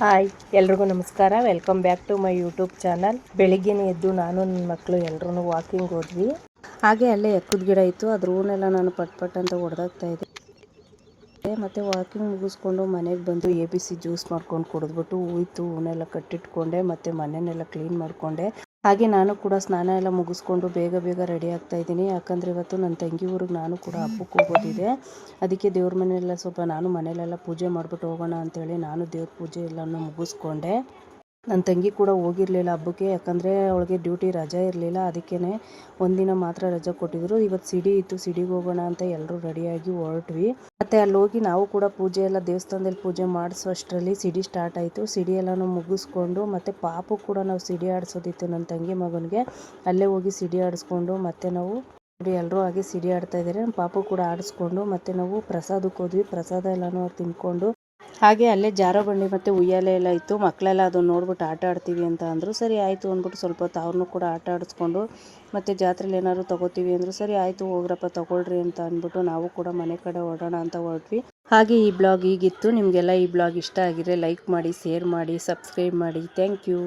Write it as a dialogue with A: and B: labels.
A: Hi, ಎಲ್ರಿಗೂ ನಮಸ್ಕಾರ. Welcome back to my YouTube channel ಬೆಳಿಗ್ಗೆನೇ ಎದ್ದು ನಾನು ನನ್ನ ಮಕ್ಕಳು ಎಲ್ಲರೂ ವಾಕಿಂಗ್ ಹೋದ್ವಿ. ಹಾಗೆ ಅಲ್ಲೇ ಎಕ್ಕದ ಗಿಡ ಇತ್ತು. ಅದ್ರ ಹೂನೆಲ್ಲ ನಾನು ಪಟ್ ಪಟ್ ಅಂತ ಹೊಡೆದಾಗ್ತಾ ಇದ್ದೆ. ಮತ್ತು ವಾಕಿಂಗ್ ಮುಗಿಸ್ಕೊಂಡು ಮನೆಗೆ ಬಂದು ಎ ಬಿ ಸಿ ಜ್ಯೂಸ್ ಮಾಡ್ಕೊಂಡು ಕುಡಿದ್ಬಿಟ್ಟು ಹೂಯ್ತು ಹೂನೆಲ್ಲ ಕಟ್ಟಿಟ್ಕೊಂಡೆ, ಮತ್ತು ಮನೆಯನ್ನೆಲ್ಲ ಕ್ಲೀನ್ ಮಾಡಿಕೊಂಡೆ. ಹಾಗೆ ನಾನು ಕೂಡ ಸ್ನಾನ ಎಲ್ಲ ಮುಗಿಸ್ಕೊಂಡು ಬೇಗ ಬೇಗ ರೆಡಿ ಆಗ್ತಾ ಇದ್ದೀನಿ. ಯಾಕಂದರೆ ಇವತ್ತು ನನ್ನ ತಂಗಿ ಊರಿಗೆ ನಾನು ಕೂಡ ಹಬ್ಬಕ್ಕೆ ಹೋಗೋದಿದೆ ಅದಕ್ಕೆ ದೇವ್ರ ಮನೆಯೆಲ್ಲ ಸ್ವಲ್ಪ ನಾನು ಮನೆಯಲ್ಲೆಲ್ಲ ಪೂಜೆ ಮಾಡಿಬಿಟ್ಟು ಹೋಗೋಣ ಅಂತೇಳಿ ನಾನು ದೇವ್ರ ಪೂಜೆ ಎಲ್ಲನೂ ಮುಗಿಸ್ಕೊಂಡೆ. ನನ್ನ ತಂಗಿ ಕೂಡ ಹೋಗಿರಲಿಲ್ಲ ಹಬ್ಬಕ್ಕೆ, ಯಾಕಂದರೆ ಅವಳಿಗೆ ಡ್ಯೂಟಿ ರಜೆ ಇರಲಿಲ್ಲ ಅದಕ್ಕೇ ಒಂದಿನ ಮಾತ್ರ ರಜೆ ಕೊಟ್ಟಿದ್ರು. ಇವತ್ತು ಸಿಡಿ ಇತ್ತು, ಸಿಡಿಗೆ ಹೋಗೋಣ ಅಂತ ಎಲ್ಲರೂ ರೆಡಿಯಾಗಿ ಹೊರಟ್ವಿ. ಮತ್ತು ಅಲ್ಲಿ ಹೋಗಿ ನಾವು ಕೂಡ ಪೂಜೆ ಎಲ್ಲ ದೇವಸ್ಥಾನದಲ್ಲಿ ಪೂಜೆ ಮಾಡಿಸೋಷ್ಟರಲ್ಲಿ ಸಿಡಿ ಸ್ಟಾರ್ಟ್ ಆಯಿತು. ಸಿಡಿ ಎಲ್ಲನೂ ಮುಗಿಸ್ಕೊಂಡು, ಮತ್ತು ಪಾಪು ಕೂಡ ನಾವು ಸಿಡಿ ಆಡಿಸೋದಿತ್ತು ನನ್ನ ತಂಗಿ ಮಗನಿಗೆ. ಅಲ್ಲೇ ಹೋಗಿ ಸಿಡಿ ಆಡಿಸ್ಕೊಂಡು, ಮತ್ತೆ ನಾವು ಎಲ್ಲರೂ ಹಾಗೆ ಸಿಡಿ ಆಡ್ತಾ ಇದ್ದಾರೆ ಪಾಪು ಕೂಡ ಆಡಿಸ್ಕೊಂಡು, ಮತ್ತೆ ನಾವು ಪ್ರಸಾದಕ್ಕೆ ಹೋದ್ವಿ. ಪ್ರಸಾದ ಎಲ್ಲನೂ ತಿನ್ಕೊಂಡು ಹಾಗೆ ಅಲ್ಲೇ ಜಾರೋ ಬಂಡಿ ಮತ್ತು ಉಯ್ಯಾಲೆ ಎಲ್ಲ ಇತ್ತು. ಮಕ್ಕಳೆಲ್ಲ ಅದನ್ನು ನೋಡ್ಬಿಟ್ಟು ಆಟ ಆಡ್ತೀವಿ ಅಂತ ಅಂದರು, ಸರಿ ಆಯಿತು ಅಂದ್ಬಿಟ್ಟು ಸ್ವಲ್ಪ ಹೊತ್ತು ಅವ್ರನ್ನೂ ಕೂಡ ಆಟ ಆಡಿಸ್ಕೊಂಡು, ಮತ್ತು ಜಾತ್ರೆಲಿ ಏನಾದ್ರು ತೊಗೋತೀವಿ ಅಂದರು, ಸರಿ ಆಯಿತು ಹೋಗ್ರಪ್ಪ ತೊಗೊಳ್ರಿ ಅಂತ ಅಂದ್ಬಿಟ್ಟು ನಾವು ಕೂಡ ಮನೆ ಕಡೆ ಹೊರಡೋಣ ಅಂತ ಹೊರಟ್ವಿ. ಹಾಗೆ ಈ ಬ್ಲಾಗ್ ಈಗಿತ್ತು. ನಿಮಗೆಲ್ಲ ಈ ಬ್ಲಾಗ್ ಇಷ್ಟ ಆಗಿದ್ರೆ ಲೈಕ್ ಮಾಡಿ, ಶೇರ್ ಮಾಡಿ, ಸಬ್ಸ್ಕ್ರೈಬ್ ಮಾಡಿ. Thank you.